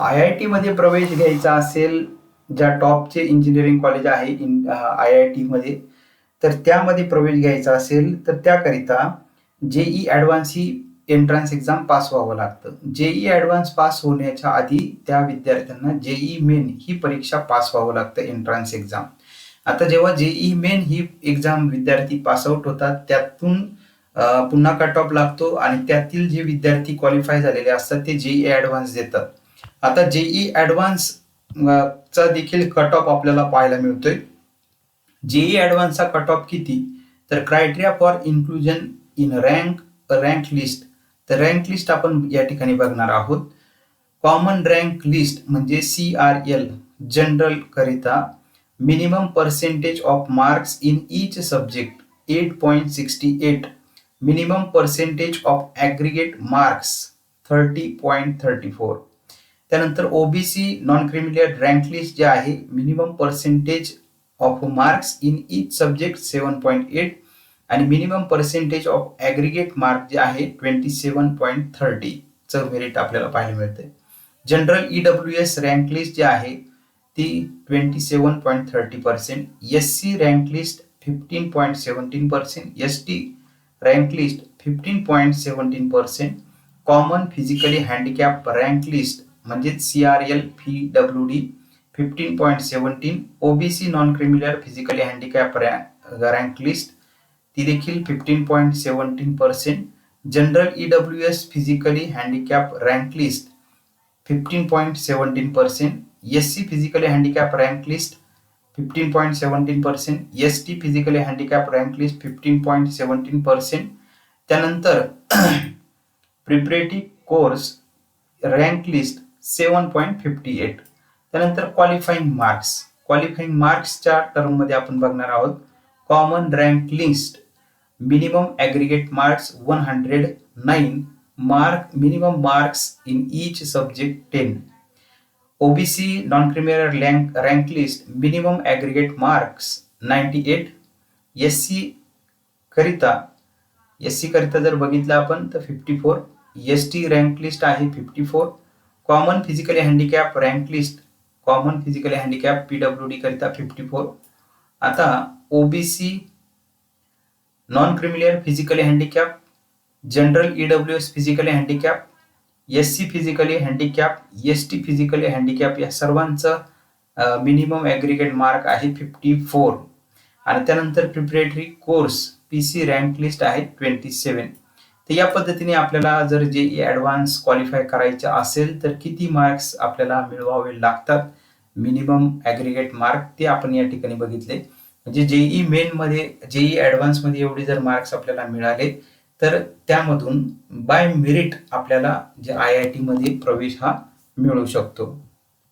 I I टीमध्ये प्रवेश घ्यायचा असेल ज्या टॉपचे इंजिनिअरिंग कॉलेज आहे इन आय आय टीमध्ये तर त्यामध्ये प्रवेश घ्यायचा असेल तर त्याकरिता जेई ॲडव्हान्स ही एंट्रन्स एक्झाम पास व्हावं लागतं. जेई ॲडव्हान्स पास होण्याच्या आधी त्या विद्यार्थ्यांना जेई मेन ही परीक्षा पास व्हावं लागतं एंट्रन्स एक्झाम आता जेव्हा जेई मेन ही एक्झाम विद्यार्थी पासआउट होतात त्यातून पुन्हा कट ऑफ लागतो आणि त्यातील जे विद्यार्थी क्वालिफाय झालेले असतात ते जेई ॲडव्हान्स देतात. आता जेई ॲडव्हान्स चा देखील कट ऑफ आपल्याला पाहायला मिळतोय. जेई ॲडव्हान्सचा कट ऑफ किती? तर criteria for inclusion in rank rank list तर रँक लिस्ट आपण या ठिकाणी बघणार आहोत. कॉमन रँक लिस्ट म्हणजे सी आर एल जनरल करिता. Minimum percentage of marks in each subject eight point sixty eight minimum percentage of aggregate marks thirty point thirty four त्यानंतर OBC non creamy layer rank list जे आहे minimum percentage of marks in each subject seven point eight आणि minimum percentage of aggregate mark जे आहे twenty seven point थर्टीचं merit आपल्याला पाहायला मिळतं general E W S rank list जी आहे ती twenty seven point thirty percent S C rank list fifteen point seventeen percent S T rank list fifteen point seventeen percent common physically handicap rank list C R L P W D fifteen point seventeen OBC non creamy layer physically handicap rank list ती देखील fifteen point seventeen percent general E W S physically handicap rank list fifteen point seventeen percent S C physically handicap rank list fifteen point seventeen percent S T physically handicap rank list fifteen point seventeen percent त्यानंतर preparative course rank list seven point fifty eight. त्यानंतर qualifying marks qualifying मार्क्सच्या टर्ममध्ये आपण बघणार आहोत. Common rank list minimum aggregate marks one hundred nine mark minimum marks in each subject ten OBC non criminal rank rank list minimum aggregate marks ninety eight S C करिता S C करिता जर बघितलं आपण तर fifty four S T rank list आहे fifty four common physically handicap rank list common physically handicap P W D करिता fifty four आता OBC non creamy layer physically handicap general E W S physically handicap S C physically handicap S T physically handicap या सर्वांचं minimum aggregate mark आहे fifty four आणि त्यानंतर preparatory course P C rank list आहे twenty seven तर या पद्धतीने आपल्याला जर जे ॲडव्हान्स क्वालिफाय करायचे असेल तर किती मार्क्स आपल्याला मिळवावे लागतात? मिनिमम ॲग्रिगेट मार्क ते आपण या ठिकाणी बघितले. म्हणजे जेई मेनमध्ये जेई ॲडव्हान्समध्ये एवढे जर मार्क्स आपल्याला मिळाले तर त्यामधून बाय मेरिट आपल्याला जे आय आय टीमध्ये प्रवेश हा मिळू शकतो.